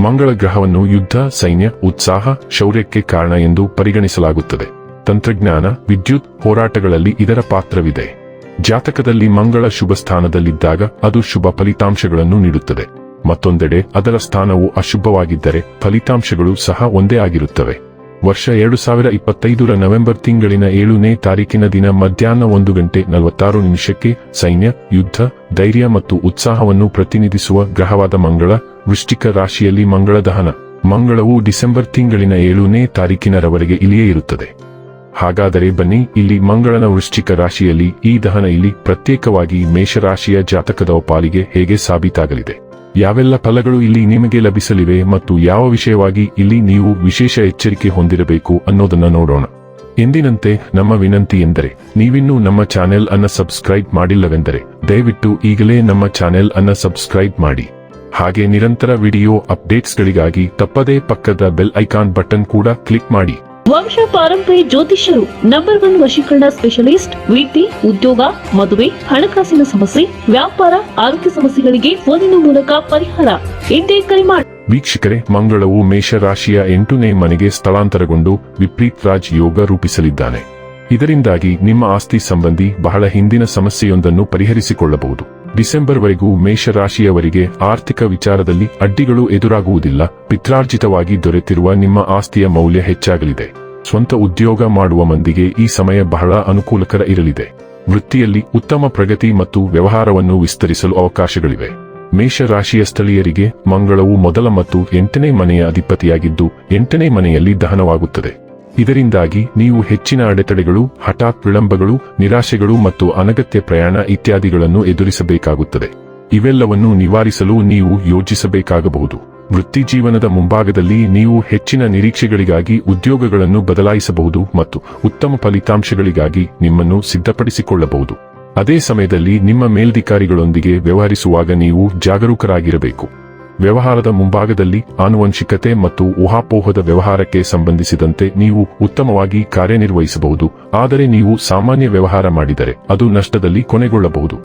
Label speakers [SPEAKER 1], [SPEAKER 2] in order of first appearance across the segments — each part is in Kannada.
[SPEAKER 1] ಮಂಗಳ ಗ್ರಹವನ್ನು ಯುದ್ಧ, ಸೈನ್ಯ, ಉತ್ಸಾಹ, ಶೌರ್ಯಕ್ಕೆ ಕಾರಣ ಎಂದು ಪರಿಗಣಿಸಲಾಗುತ್ತದೆ. ತಂತ್ರಜ್ಞಾನ, ವಿದ್ಯುತ್ ಹೋರಾಟಗಳಲ್ಲಿ ಇದರ ಪಾತ್ರವಿದೆ. ಜಾತಕದಲ್ಲಿ ಮಂಗಳ ಶುಭ ಸ್ಥಾನದಲ್ಲಿದ್ದಾಗ ಅದು ಶುಭ ಫಲಿತಾಂಶಗಳನ್ನು ನೀಡುತ್ತದೆ. ಮತ್ತೊಂದೆಡೆ ಅದರ ಸ್ಥಾನವು ಅಶುಭವಾಗಿದ್ದರೆ ಫಲಿತಾಂಶಗಳು ಸಹ ಒಂದೇ ಆಗಿರುತ್ತವೆ. ವರ್ಷ ಎರಡು ಸಾವಿರ ಇಪ್ಪತ್ತೈದರ ನವೆಂಬರ್ ತಿಂಗಳಿನ ಏಳನೇ ತಾರೀಕಿನ ದಿನ ಮಧ್ಯಾಹ್ನ ಒಂದು ಗಂಟೆ ನಲವತ್ತಾರು ನಿಮಿಷಕ್ಕೆ ಸೈನ್ಯ, ಯುದ್ಧ, ಧೈರ್ಯ ಮತ್ತು ಉತ್ಸಾಹವನ್ನು ಪ್ರತಿನಿಧಿಸುವ ಗ್ರಹವಾದ ಮಂಗಳ ವೃಶ್ಚಿಕ ರಾಶಿಯಲ್ಲಿ ಮಂಗಳ ದಹನ. ಮಂಗಳವು ಡಿಸೆಂಬರ್ ತಿಂಗಳಿನ ಏಳನೇ ತಾರೀಕಿನರವರೆಗೆ ಇಲ್ಲಿಯೇ ಇರುತ್ತದೆ. ಹಾಗಾದರೆ ಬನ್ನಿ, ಇಲ್ಲಿ ಮಂಗಳನ ವೃಶ್ಚಿಕ ರಾಶಿಯಲ್ಲಿ ಈ ದಹನ ಇಲ್ಲಿ ಪ್ರತ್ಯೇಕವಾಗಿ ಮೇಷರಾಶಿಯ ಜಾತಕದ ಪಾಲಿಗೆ ಹೇಗೆ ಸಾಬೀತಾಗಲಿದೆ. ಯಾವೆಲ್ಲ ಫಲಗಳು ಇಲ್ಲಿ ನಿಮಗೆ ಲಭಿಸಲಿವೆ ಮತ್ತು ಯಾವ ವಿಷಯವಾಗಿ ಇಲ್ಲಿ ನೀವು ವಿಶೇಷ ಎಚ್ಚರಿಕೆ ಹೊಂದಿರಬೇಕು ಅನ್ನೋದನ್ನ ನೋಡೋಣ. ಎಂದಿನಂತೆ, ನಮ್ಮ ವಿನಂತಿ ಎಂದರೆ, ನೀವಿನ್ನೂ ನಮ್ಮ ಚಾನೆಲ್ ಅನ್ನ ಸಬ್ಸ್ಕ್ರೈಬ್ ಮಾಡಿಲ್ಲವೆಂದರೆ, ದಯವಿಟ್ಟು ಈಗಲೇ ನಮ್ಮ ಚಾನೆಲ್ ಅನ್ನ ಸಬ್ಸ್ಕ್ರೈಬ್ ಮಾಡಿ. ಹಾಗೆ ನಿರಂತರ ವಿಡಿಯೋ ಅಪ್ಡೇಟ್ಸ್ಗಳಿಗಾಗಿ ತಪ್ಪದೇ ಪಕ್ಕದ ಬೆಲ್ ಐಕಾನ್ ಬಟನ್ ಕೂಡ ಕ್ಲಿಕ್ ಮಾಡಿ.
[SPEAKER 2] ವಂಶ ಪಾರಂಪರ್ಯ ಜ್ಯೋತಿಷ್ಯರು ನಂಬರ್ ಒನ್ ವಶೀಕರಣ ಸ್ಪೆಷಲಿಸ್ಟ್ ವಿದ್ಯೆ ಉದ್ಯೋಗ ಮದುವೆ ಹಣಕಾಸಿನ ಸಮಸ್ಯೆ ವ್ಯಾಪಾರ ಆರೋಗ್ಯ ಸಮಸ್ಯೆಗಳಿಗೆ ಫೋನಿನ ಮೂಲಕ ಪರಿಹಾರ. ಎಂದೇ ಕರೆ ಮಾಡಿ
[SPEAKER 1] ವೀಕ್ಷಕರೇ ಮಂಗಳವು ಮೇಷರಾಶಿಯ ಎಂಟನೇ ಮನೆಗೆ ಸ್ಥಳಾಂತರಗೊಂಡು ವಿಪ್ರೀತ್ ರಾಜ್ ಯೋಗ ರೂಪಿಸಲಿದ್ದಾನೆ. ಇದರಿಂದಾಗಿ ನಿಮ್ಮ ಆಸ್ತಿ ಸಂಬಂಧಿ ಬಹಳ ಹಿಂದಿನ ಸಮಸ್ಯೆಯೊಂದನ್ನು ಪರಿಹರಿಸಿಕೊಳ್ಳಬಹುದು. ಡಿಸೆಂಬರ್ವರೆಗೂ ಮೇಷರಾಶಿಯವರಿಗೆ ಆರ್ಥಿಕ ವಿಚಾರದಲ್ಲಿ ಅಡ್ಡಿಗಳು ಎದುರಾಗುವುದಿಲ್ಲ. ಪಿತ್ರಾರ್ಜಿತವಾಗಿ ದೊರೆತಿರುವ ನಿಮ್ಮ ಆಸ್ತಿಯ ಮೌಲ್ಯ ಹೆಚ್ಚಾಗಲಿದೆ. ಸ್ವಂತ ಉದ್ಯೋಗ ಮಾಡುವ ಮಂದಿಗೆ ಈ ಸಮಯ ಬಹಳ ಅನುಕೂಲಕರ ಇರಲಿದೆ. ವೃತ್ತಿಯಲ್ಲಿ ಉತ್ತಮ ಪ್ರಗತಿ ಮತ್ತು ವ್ಯವಹಾರವನ್ನು ವಿಸ್ತರಿಸಲು ಅವಕಾಶಗಳಿವೆ. ಮೇಷರಾಶಿಯ ಸ್ಥಳೀಯರಿಗೆ ಮಂಗಳವು ಮೊದಲ ಮತ್ತು ಎಂಟನೇ ಮನೆಯ ಅಧಿಪತಿಯಾಗಿದ್ದು, ಎಂಟನೇ ಮನೆಯಲ್ಲಿ ದಹನವಾಗುತ್ತದೆ. ಇದರಿಂದಾಗಿ ನೀವು ಹೆಚ್ಚಿನ ಅಡೆತಡೆಗಳು, ಹಠಾತ್ ವಿಳಂಬಗಳು, ನಿರಾಶೆಗಳು ಮತ್ತು ಅನಗತ್ಯ ಪ್ರಯಾಣ ಇತ್ಯಾದಿಗಳನ್ನು ಎದುರಿಸಬೇಕಾಗುತ್ತದೆ. ಇವೆಲ್ಲವನ್ನು ನಿವಾರಿಸಲು ನೀವು ಯೋಜಿಸಬೇಕಾಗಬಹುದು. ವೃತ್ತಿ ಜೀವನದ ಮುಂಭಾಗದಲ್ಲಿ ನೀವು ಹೆಚ್ಚಿನ ನಿರೀಕ್ಷೆಗಳಿಗಾಗಿ ಉದ್ಯೋಗಗಳನ್ನು ಬದಲಾಯಿಸಬಹುದು ಮತ್ತು ಉತ್ತಮ ಫಲಿತಾಂಶಗಳಿಗಾಗಿ ನಿಮ್ಮನ್ನು ಸಿದ್ಧಪಡಿಸಿಕೊಳ್ಳಬಹುದು. ಅದೇ ಸಮಯದಲ್ಲಿ ನಿಮ್ಮ ಮೇಲ್ಧಿಕಾರಿಗಳೊಂದಿಗೆ ವ್ಯವಹರಿಸುವಾಗ ನೀವು ಜಾಗರೂಕರಾಗಿರಬೇಕು. ವ್ಯವಹಾರದ ಮುಂಭಾಗದಲ್ಲಿ ಆನುವಂಶಿಕತೆ ಮತ್ತು ಊಹಾಪೋಹದ ವ್ಯವಹಾರಕ್ಕೆ ಸಂಬಂಧಿಸಿದಂತೆ ನೀವು ಉತ್ತಮವಾಗಿ ಕಾರ್ಯನಿರ್ವಹಿಸಬಹುದು. ಆದರೆ ನೀವು ಸಾಮಾನ್ಯ ವ್ಯವಹಾರ ಮಾಡಿದರೆ ಅದು ನಷ್ಟದಲ್ಲಿ ಕೊನೆಗೊಳ್ಳಬಹುದು.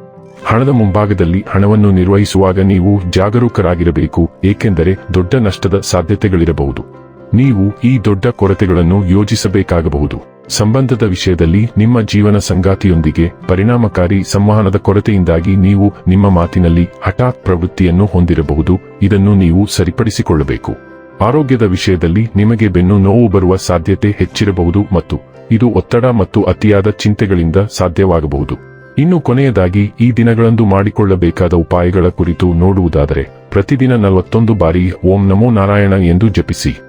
[SPEAKER 1] ಹಣದ ಮುಂಭಾಗದಲ್ಲಿ ಹಣವನ್ನು ನಿರ್ವಹಿಸುವಾಗ ನೀವು ಜಾಗರೂಕರಾಗಿರಬೇಕು, ಏಕೆಂದರೆ ದೊಡ್ಡ ನಷ್ಟದ ಸಾಧ್ಯತೆಗಳಿರಬಹುದು. ನೀವು ಈ ದೊಡ್ಡ ಕೊರತೆಗಳನ್ನು ಯೋಜಿಸಬೇಕಾಗಬಹುದು. ಸಂಬಂಧದ ವಿಷಯದಲ್ಲಿ ನಿಮ್ಮ ಜೀವನ ಸಂಗಾತಿಯೊಂದಿಗೆ ಪರಿಣಾಮಕಾರಿ ಸಂವಹನದ ಕೊರತೆಯಿಂದಾಗಿ ನೀವು ನಿಮ್ಮ ಮಾತಿನಲ್ಲಿ ಹಠಾತ್ ಪ್ರವೃತ್ತಿಯನ್ನು ಹೊಂದಿರಬಹುದು. ಇದನ್ನು ನೀವು ಸರಿಪಡಿಸಿಕೊಳ್ಳಬೇಕು. ಆರೋಗ್ಯದ ವಿಷಯದಲ್ಲಿ ನಿಮಗೆ ಬೆನ್ನು ನೋವು ಬರುವ ಸಾಧ್ಯತೆ ಹೆಚ್ಚಿರಬಹುದು ಮತ್ತು ಇದು ಒತ್ತಡ ಮತ್ತು ಅತಿಯಾದ ಚಿಂತೆಗಳಿಂದ ಸಾಧ್ಯವಾಗಬಹುದು. ಇನ್ನು ಕೊನೆಯದಾಗಿ, ಈ ದಿನಗಳಂದು ಮಾಡಿಕೊಳ್ಳಬೇಕಾದ ಉಪಾಯಗಳ ಕುರಿತು ನೋಡುವುದಾದರೆ, ಪ್ರತಿದಿನ ನಲವತ್ತೊಂದು ಬಾರಿ ಓಂ ನಮೋ ನಾರಾಯಣ ಎಂದು ಜಪಿಸಿ.